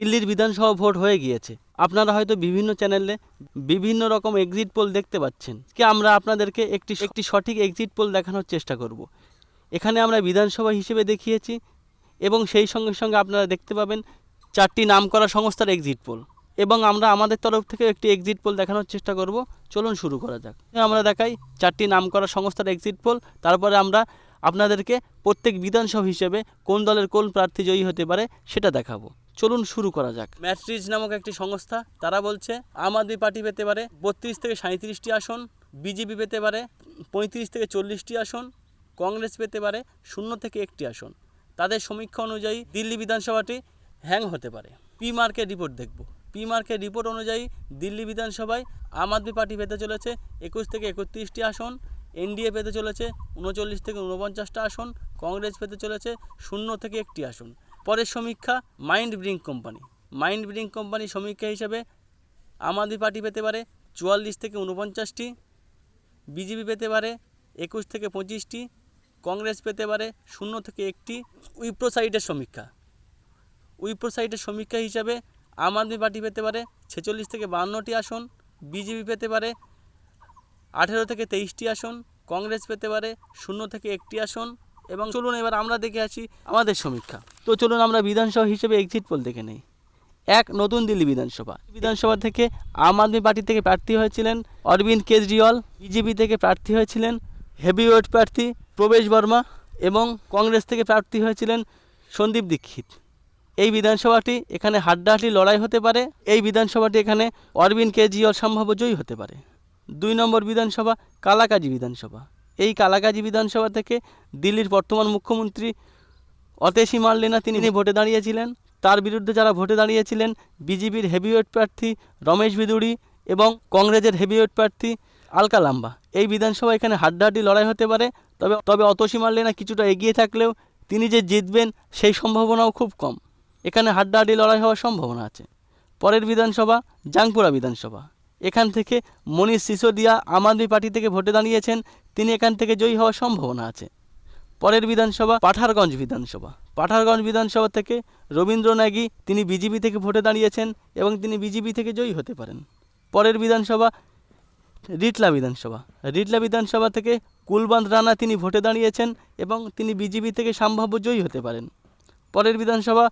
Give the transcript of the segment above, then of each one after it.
দিল্লির বিধানসভা ভোট হয়ে গিয়েছে। আপনারা হয়তো বিভিন্ন চ্যানেলে বিভিন্ন রকম এক্সিট পোল দেখতে পাচ্ছেন। কি আমরা আপনাদেরকে একটি একটি সঠিক এক্সিট পোল দেখানোর চেষ্টা করব। এখানে আমরা বিধানসভা হিসেবে দেখিয়েছি এবং সেই সঙ্গে সঙ্গে আপনারা দেখতে পাবেন চারটি নাম করা সংস্থার এক্সিট পোল এবং আমরা আমাদের তরফ থেকে একটি এক্সিট পোল দেখানোর চেষ্টা করব। চলুন শুরু করা যাক। আমরা দেখাই চারটি নাম করা সংস্থার এক্সিট পোল তারপরে আমরা আপনাদেরকে প্রত্যেক বিধানসভা হিসেবে কোন দলের কোন প্রার্থী জয়ী হতে পারে সেটা দেখাবো। চলুন শুরু করা যাক। ম্যাট্রিজ নামক একটি সংস্থা, তারা বলছে আম আদমি পার্টি পেতে পারে বত্রিশ থেকে সাঁত্রিশটি আসন, বিজেপি পেতে পারে পঁয়ত্রিশ থেকে চল্লিশটি আসন, কংগ্রেস পেতে পারে শূন্য থেকে একটি আসন। তাদের সমীক্ষা অনুযায়ী দিল্লি বিধানসভাটি হ্যাং হতে পারে। পি মার্কের রিপোর্ট দেখব। পি মার্কের রিপোর্ট অনুযায়ী দিল্লি বিধানসভায় আম আদমি পার্টি পেতে চলেছে একুশ থেকে একত্রিশটি আসন, এনডিএ পেতে চলেছে উনচল্লিশ থেকে উনপঞ্চাশটা আসন, কংগ্রেস পেতে চলেছে শূন্য থেকে একটি আসন। পরের সমীক্ষা mind brink company. Mind brink company সমীক্ষা হিসেবে আম আদমি পার্টি পেতে পারে চুয়াল্লিশ থেকে উনপঞ্চাশটি বিজেপি পেতে পারে একুশ থেকে পঁচিশটি, কংগ্রেস পেতে পারে শূন্য থেকে একটি। উইপ্রো সাইটের সমীক্ষা। উইপ্রো সাইটের সমীক্ষা হিসাবে আম আদমি পার্টি পেতে পারে ছেচল্লিশ থেকে বাহান্নটি আসন, বিজেপি পেতে পারে আঠেরো থেকে তেইশটি আসন, কংগ্রেস পেতে পারে শূন্য থেকে একটি আসন এবং চলুন এবার আমরা দেখে আসি আমাদের সমীক্ষা। তো চলুন আমরা বিধানসভা হিসেবে এক্সিট পোল দেখে নেই। এক, নতুন দিল্লি বিধানসভা। বিধানসভা থেকে আম আদমি পার্টি থেকে প্রার্থী হয়েছিলেন অরবিন্দ কেজরিওয়াল, বিজেপি থেকে প্রার্থী হয়েছিলেন হেভিওয়েট প্রার্থী প্রবেশ বর্মা এবং কংগ্রেস থেকে প্রার্থী হয়েছিলেন সন্দীপ দীক্ষিত। এই বিধানসভাটি এখানে হাড্ডাহাড্ডি লড়াই হতে পারে, এই বিধানসভাটি এখানে অরবিন্দ কেজরিওয়াল সম্ভাব্য জয়ী হতে পারে। দুই নম্বর বিধানসভা কালাকাজি বিধানসভা। এই কালাকাজি বিধানসভা থেকে দিল্লির বর্তমান মুখ্যমন্ত্রী অতেশি মার্লেনা তিনি ভোটে দাঁড়িয়েছিলেন। তার বিরুদ্ধে যারা ভোটে দাঁড়িয়েছিলেন, বিজেপির হেভিওয়েট প্রার্থী রমেশ বিদুড়ি এবং কংগ্রেসের হেভিওয়েট প্রার্থী আলকা লাম্বা। এই বিধানসভা এখানে হাড্ডাহাড্ডি লড়াই হতে পারে, তবে তবে অতসী মার্লেনা কিছুটা এগিয়ে থাকলেও তিনি যে জিতবেন, সেই সম্ভাবনাও খুব কম। এখানে হাড্ডাহাড্ডি লড়াই হওয়ার সম্ভাবনা আছে। পরের বিধানসভা, জাংপুরা বিধানসভা। এখান থেকে মনীষ সিসোদিয়া আম আদমি পার্টি থেকে ভোটে দাঁড়িয়েছেন। তিনি এখান থেকে জয়ী হওয়ার সম্ভাবনা আছে। পরের বিধানসভা পাঠারগঞ্জ বিধানসভা। পাঠারগঞ্জ বিধানসভা থেকে রবীন্দ্র নাগি তিনি বিজেপি থেকে ভোটে দাঁড়িয়েছেন এবং তিনি বিজেপি থেকে জয়ী হতে পারেন। পরের বিধানসভা রিটলা বিধানসভা। রিটলা বিধানসভা থেকে কুলবান্ত রানা তিনি ভোটে দাঁড়িয়েছেন এবং তিনি বিজেপি থেকে সম্ভাব্য জয়ী হতে পারেন। পরের বিধানসভা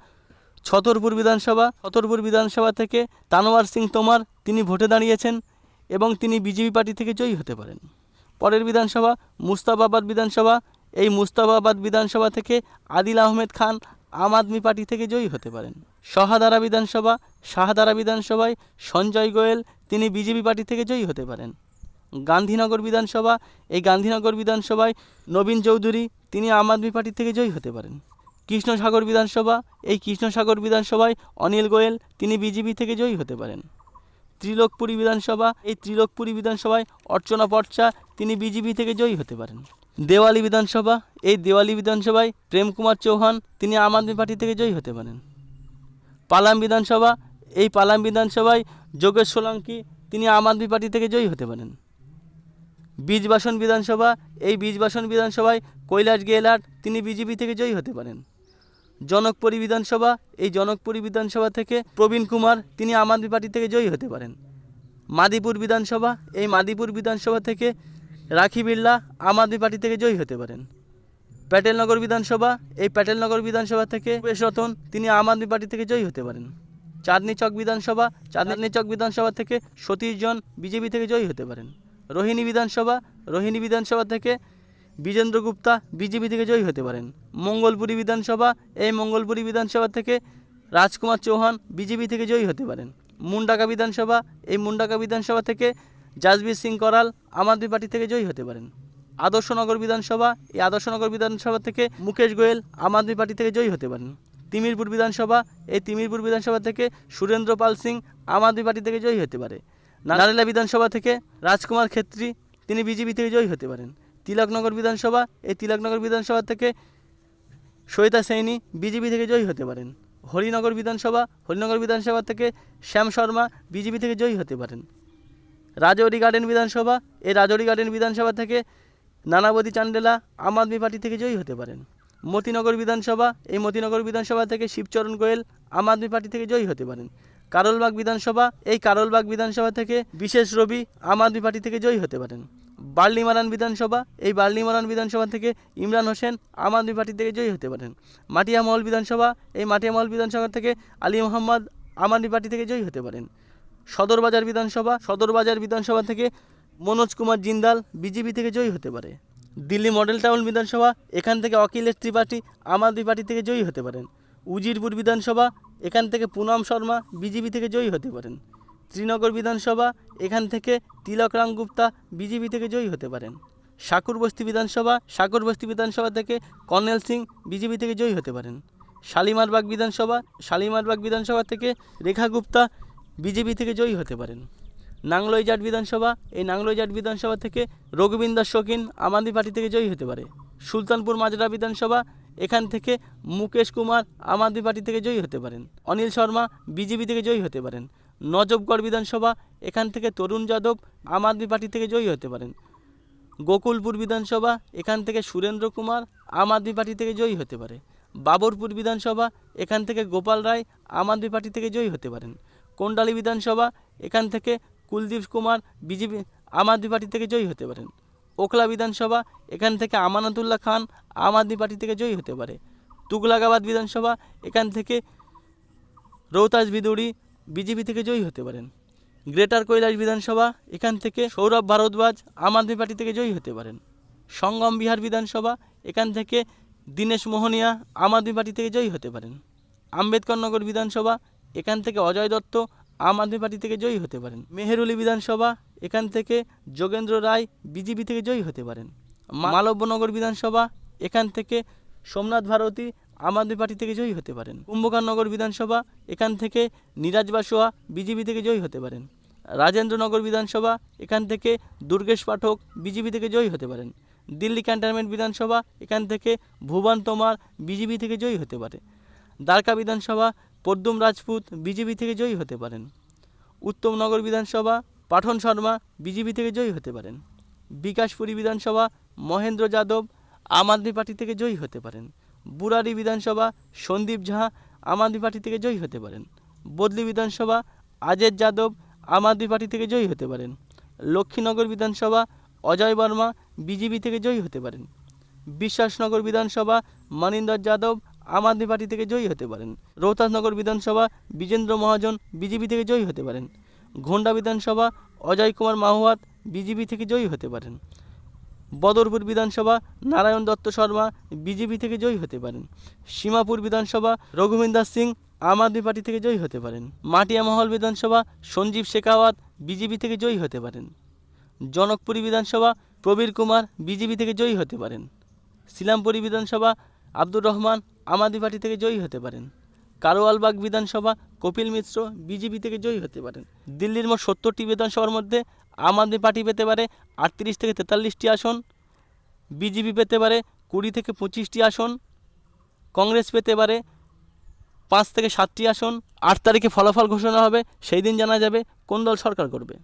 ছতরপুর বিধানসভা। ছতরপুর বিধানসভা থেকে তানোয়ার সিং তোমার তিনি ভোটে দাঁড়িয়েছেন এবং তিনি বিজেপি পার্টি থেকে জয়ী হতে পারেন। পরের বিধানসভা মুস্তাফাবাদ বিধানসভা। এই মুস্তাফাবাদ বিধানসভা থেকে আদিল আহমেদ খান আম আদমি পার্টি থেকে জয়ী হতে পারেন। শাহাদারা বিধানসভা। শাহাদারা বিধানসভায় সঞ্জয় গোয়েল তিনি বিজেপি পার্টি থেকে জয়ী হতে পারেন। গান্ধীনগর বিধানসভা। এই গান্ধীনগর বিধানসভায় নবীন চৌধুরী তিনি আম আদমি পার্টি থেকে জয়ী হতে পারেন। কৃষ্ণসাগর বিধানসভা। এই কৃষ্ণসাগর বিধানসভায় অনিল গোয়েল তিনি বিজেপি থেকে জয়ী হতে পারেন। ত্রিলোকপুরী বিধানসভা, এই ত্রিলোকপুরী বিধানসভায় অর্চনা পর্চা তিনি বিজেপি থেকে জয়ী হতে পারেন। দেওয়ালি বিধানসভা, এই দেওয়ালি বিধানসভায় প্রেম কুমার চৌহান তিনি আম আদমি পার্টি থেকে জয়ী হতে পারেন। পালাম বিধানসভা, এই পালাম বিধানসভায় যোগেশ সোলাঙ্কি তিনি আম আদমি পার্টি থেকে জয়ী হতে পারেন। বীজবাসন বিধানসভা, এই বীজবাসন বিধানসভায় কৈলাস গেহলাট তিনি বিজেপি থেকে জয়ী হতে পারেন। জনকপুরী বিধানসভা, এই জনকপুরী বিধানসভা থেকে প্রবীণ কুমার, তিনি আম আদমি পার্টি থেকে জয়ী হতে পারেন। মাদিপুর বিধানসভা, এই মাদিপুর বিধানসভা থেকে রাখি বিড়লা আম আদমি পার্টি থেকে জয়ী হতে পারেন। প্যাটেলনগর বিধানসভা, এই প্যাটেলনগর বিধানসভা থেকে বেশ রতন, তিনি আম আদমি পার্টি থেকে জয়ী হতে পারেন। চাঁদনি চক বিধানসভা, চাঁদনি চক বিধানসভা থেকে সতীশ জন বিজেপি থেকে জয়ী হতে পারেন। রোহিণী বিধানসভা রোহিণী বিধানসভা থেকে বিজেন্দ্র গুপ্তা বিজেপি থেকে জয়ী হতে পারেন। মঙ্গলপুরী বিধানসভা, এই মঙ্গলপুরী বিধানসভা থেকে রাজকুমার চৌহান বিজেপি থেকে জয়ী হতে পারেন। মুন্ডাকা বিধানসভা, এই মুন্ডাকা বিধানসভা থেকে জাসবীর সিং করাল আম আদমি পার্টি থেকে জয়ী হতে পারেন। আদর্শনগর বিধানসভা, এই আদর্শনগর বিধানসভা থেকে মুকেশ গোয়েল আম আদমি পার্টি থেকে জয়ী হতে পারেন। তিমিরপুর বিধানসভা, এই তিমিরপুর বিধানসভা থেকে সুরেন্দ্র পাল সিং আম আদমি পার্টি থেকে জয়ী হতে পারে। নারেলা বিধানসভা থেকে রাজকুমার খেত্রী তিনি বিজেপি থেকে জয়ী হতে পারেন। তিলকনগর বিধানসভা, এই তিলকনগর বিধানসভা থেকে সৈতা সৈনী বিজেপি থেকে জয়ী হতে পারেন। হরিনগর বিধানসভা হরিনগর বিধানসভা থেকে শ্যাম শর্মা বিজেপি থেকে জয়ী হতে পারেন। রাজৌরি গার্ডেন বিধানসভা, এই রাজৌরি গার্ডেন বিধানসভা থেকে নানাবতী চান্ডেলা আম আদমি পার্টি থেকে জয়ী হতে পারেন। মতিনগর বিধানসভা, এই মতিনগর বিধানসভা থেকে শিবচরণ গোয়েল আম আদমি পার্টি থেকে জয়ী হতে পারেন। কারলবাগ বিধানসভা, এই কারলবাগ বিধানসভা থেকে বিশেষ রবি আম আদমি পার্টি থেকে জয়ী হতে পারেন। বার্লিমারান বিধানসভা, এই বার্লিমারান বিধানসভা থেকে ইমরান হোসেন আম আদমি পার্টি থেকে জয়ী হতে পারেন। মাটিয়ামহল বিধানসভা, এই মাটিয়ামহল বিধানসভা থেকে আলী মোহাম্মদ আম আদমি পার্টি থেকে জয়ী হতে পারেন। সদরবাজার বিধানসভা সদরবাজার বিধানসভা থেকে মনোজ কুমার জিন্দাল বিজেপি থেকে জয়ী হতে পারে। দিল্লি মডেল টাউন বিধানসভা, এখান থেকে অখিলেশ ত্রিপাঠী আম আদমি পার্টি থেকে জয়ী হতে পারেন। উজিরপুর বিধানসভা এখান থেকে পুনম শর্মা বিজেপি থেকে জয়ী হতে পারেন। শ্রীনগর বিধানসভা, এখান থেকে তিলক রাম গুপ্তা বিজেপি থেকে জয়ী হতে পারেন। শাকুরবস্তি বিধানসভা শাকুরবস্তি বিধানসভা থেকে কর্নেল সিং বিজেপি থেকে জয়ী হতে পারেন। শালিমারবাগ বিধানসভা শালিমারবাগ বিধানসভা থেকে রেখা গুপ্তা বিজেপি থেকে জয়ী হতে পারেন। নাংলইজাট বিধানসভা, এই নাংলইজাট বিধানসভা থেকে রঘুবিন্দর শকিন আম আদমি পার্টি থেকে জয়ী হতে পারে। সুলতানপুর মাজরা বিধানসভা এখান থেকে মুকেশ কুমার আম আদমি পার্টি থেকে জয়ী হতে পারেন। অনিল শর্মা বিজেপি থেকে জয়ী হতে পারেন। নজবগড় বিধানসভা এখান থেকে তরুণ যাদব আম আদমি পার্টি থেকে জয়ী হতে পারেন। গোকুলপুর বিধানসভা এখান থেকে সুরেন্দ্র কুমার আম আদমি পার্টি থেকে জয়ী হতে পারে। বাবরপুর বিধানসভা এখান থেকে গোপাল রায় আম আদমি পার্টি থেকে জয়ী হতে পারেন। কোন্ডালী বিধানসভা এখান থেকে কুলদীপ কুমার বিজেপি আম আদমি পার্টি থেকে জয়ী হতে পারেন। ওখলা বিধানসভা, এখান থেকে আমানাতুল্লাহ খান আম আদমি পার্টি থেকে জয়ী হতে পারে। তুগলাগাবাদ বিধানসভা, এখান থেকে রৌতাজ বিদুড়ি বিজেপি থেকে জয়ী হতে পারেন। গ্রেটার কৈলাস বিধানসভা, এখান থেকে সৌরভ ভারদ্বাজ আম আদমি পার্টি থেকে জয়ী হতে পারেন। সঙ্গম বিহার বিধানসভা, এখান থেকে দীনেশ মোহনিয়া আম আদমি পার্টি থেকে জয়ী হতে পারেন। আম্বেদকর নগর বিধানসভা, এখান থেকে অজয় দত্ত আম আদমি পার্টি থেকে জয়ী হতে পারেন। মেহেরুলি বিধানসভা এখান থেকে যোগেন্দ্র রায় বিজেপি থেকে জয়ী হতে পারেন। মালব্যনগর বিধানসভা, এখান থেকে সোমনাথ ভারতী আম আদমি পার্টি থেকে জয়ী হতে পারেন। কুম্ভকারনগর বিধানসভা, এখান থেকে নিরাজ বাসোয়া বিজেপি থেকে জয়ী হতে পারেন। রাজেন্দ্রনগর বিধানসভা, এখান থেকে দুর্গেশ পাঠক বিজেপি থেকে জয়ী হতে পারেন। দিল্লি ক্যান্টনমেন্ট বিধানসভা, এখান থেকে ভুবন তোমার বিজেপি থেকে জয়ী হতে পারে। দ্বারকা বিধানসভা, পদ্মুম রাজপুত বিজেপি থেকে জয়ী হতে পারেন। উত্তমনগর বিধানসভা পাঠন শর্মা বিজেপি থেকে জয়ী হতে পারেন। বিকাশপুরী বিধানসভা মহেন্দ্র যাদব আম আদমি পার্টি থেকে জয়ী হতে পারেন। বুরারি বিধানসভা সন্দীপ ঝা আম আদমি পার্টি থেকে জয়ী হতে পারেন। বদলি বিধানসভা আজেদ যাদব আম আদমি পার্টি থেকে জয়ী হতে পারেন। লক্ষ্মীনগর বিধানসভা অজয় বর্মা বিজেপি থেকে জয়ী হতে পারেন। বিশ্বাসনগর বিধানসভা মানিন্দর যাদব আম আদমি পার্টি থেকে জয়ী হতে পারেন। রৌতাসনগর বিধানসভা বিজেন্দ্র মহাজন বিজেপি থেকে জয়ী হতে পারেন। ঘোন্ডা বিধানসভা, অজয় কুমার মাহুয়াত বিজেপি থেকে জয়ী হতে পারেন। বদরপুর বিধানসভা, নারায়ণ দত্ত শর্মা বিজেপি থেকে জয়ী হতে পারেন। সীমাপুর বিধানসভা রঘুবিন্দার সিং আম আদমি পার্টি থেকে জয়ী হতে পারেন। মাটিয়ামহল বিধানসভা, সঞ্জীব শেখাওয়াত বিজেপি থেকে জয়ী হতে পারেন। জনকপুরী বিধানসভা, প্রবীর কুমার বিজেপি থেকে জয়ী হতে পারেন। শিলামপুরী বিধানসভা, আব্দুর রহমান আম আদমি পার্টি থেকে জয়ী হতে পারেন। কারোয়ালবাগ বিধানসভা, কপিল মিশ্র বিজেপি থেকে জয়ী হতে পারেন। দিল্লির মোট সত্তরটি বিধানসভার মধ্যে আম আদমি পার্টি পেতে পারে আটত্রিশ থেকে তেতাল্লিশটি আসন, বিজেপি পেতে পারে কুড়ি থেকে পঁচিশটি আসন, কংগ্রেস পেতে পারে পাঁচ থেকে সাতটি আসন। আট তারিখে ফলাফল ঘোষণা হবে, সেই দিন জানা যাবে কোন দল সরকার করবে।